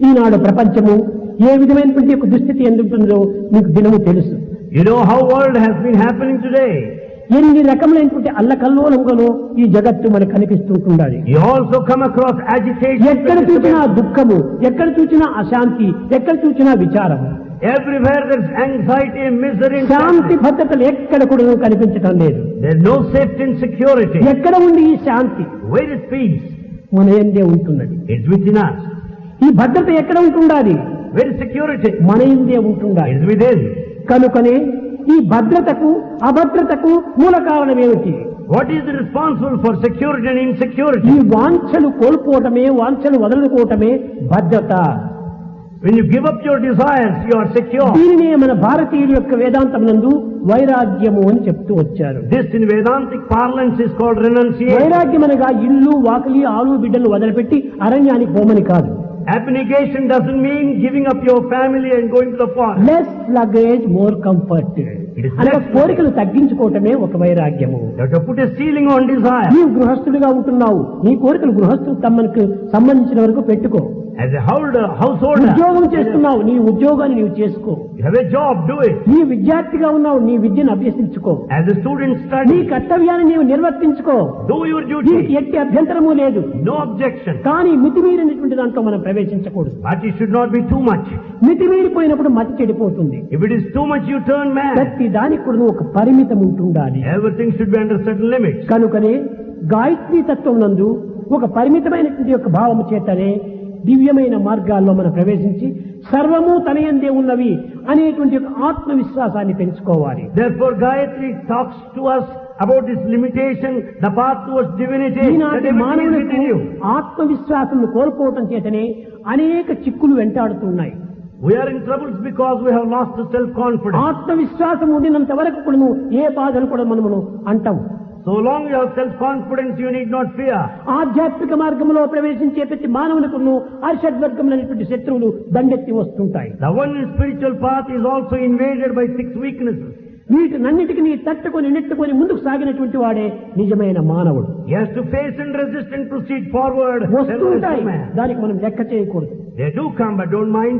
ఈనాడు ప్రపంచము ఏ విధమైనటువంటి యొక్క దుస్థితి ఎందుంటుందో మీకు దినము తెలుసు know how world has been happening today. ఎన్ని రకములైనటువంటి అల్లకల్లోలంగానో ఈ జగత్తు మనకు కనిపిస్తుంటుండాలి. ఎక్కడ చూసినా దుఃఖము ఎక్కడ చూసినా అశాంతి ఎక్కడ చూసినా విచారము anxiety and misery. and శాంతి. భద్రతలు ఎక్కడ కూడా కనిపించటం లేదు There's no safety and security. ఎక్కడ ఉంది ఈ శాంతి Where is peace? మన ఎందే ఉంటున్నది It's within us. ఈ భద్రత ఎక్కడ ఉంటుండాలి is security? మన ఎందే ఉంటుండాలి. కనుకనే ఈ భద్రతకు అభద్రతకు మూల కారణం ఏమిటి What is responsible for security and ఈ insecurity? వాంఛలు కోల్పోవటమే వాంఛలు వదులుకోవటమే భద్రత When you give up your desires, you are secure. దీనినే మన భారతీయుల యొక్క వేదాంతం నందు వైరాగ్యము అని చెప్తూ వచ్చారు This in Vedantic parlance is called renunciation. వైరాగ్యం అనగా ఇల్లు వాకిలి ఆలు బిడ్డలు వదిలిపెట్టి అరణ్యానికి పోమని కాదు Abnegation doesn't mean giving up your family and going to the forest. More comfort It is అనగా less కోరికలు తగ్గించుకోవటమే ఒక వైరాగ్యము ceiling on desire. నీవు గృహస్థుడిగా ఉంటున్నావు నీ కోరికలు గృహస్థు తమకు సంబంధించిన వరకు పెట్టుకో As a holder, householder, ఉద్యోగం చేస్తున్నావు నీ ఉద్యోగాన్ని నీవు చేసుకో have a job, do it. నీ విద్యార్థిగా ఉన్నావు నీ విద్యను అభ్యసించుకో As a student, నీ study. కర్తవ్యాన్ని నీవు నిర్వర్తించుకో Do your దీనికి duty. ఎట్టి అభ్యంతరము లేదు No objection. కానీ మితిమీరినటువంటి దాంట్లో మనం ప్రవేశించకూడదు But it should not be too much. మితిమీరిపోయినప్పుడు మతి చెడిపోతుంది If it is too much, you turn mad. ప్రతి దానికి కూడా ఒక పరిమితం ఉంటుండాలి Everything should be under certain limits. కనుకనే గాయత్రీ తత్వం నందు ఒక పరిమితమైనటువంటి యొక్క భావము చేతనే దివ్యమైన మార్గాల్లో మనం ప్రవేశించి సర్వము తన ఎందే ఉన్నవి అనేటువంటి ఆత్మవిశ్వాసాన్ని పెంచుకోవాలి. Gayathri talks to us about this limitation the path ఆత్మవిశ్వాసం కోల్పోవటం చేతనే అనేక చిక్కులు వెంటాడుతున్నాయి. We're in troubles because we host self confidence ఆత్మవిశ్వాసం ఉండినంత వరకు కూడా ఏ బాధలు కూడా మనమును అంటాం So long you have self-confidence, you need not fear. ఆధ్యాత్మిక మార్గంలో ప్రవేశించే ప్రతి మానవులకు అరిషడ్వర్గములైనటువంటి శత్రువులు దండెత్తి వస్తుంటాయి The one in spiritual path is also invaded by six weaknesses. వీటినన్నిటికీ తట్టుకొని నెట్టుకొని ముందుకు సాగినటువంటి వాడే నిజమైన మానవుడు forward. Then there is వస్తుంటాయి no man. దానికి మనం లెక్క చేయకూడదు don't mind.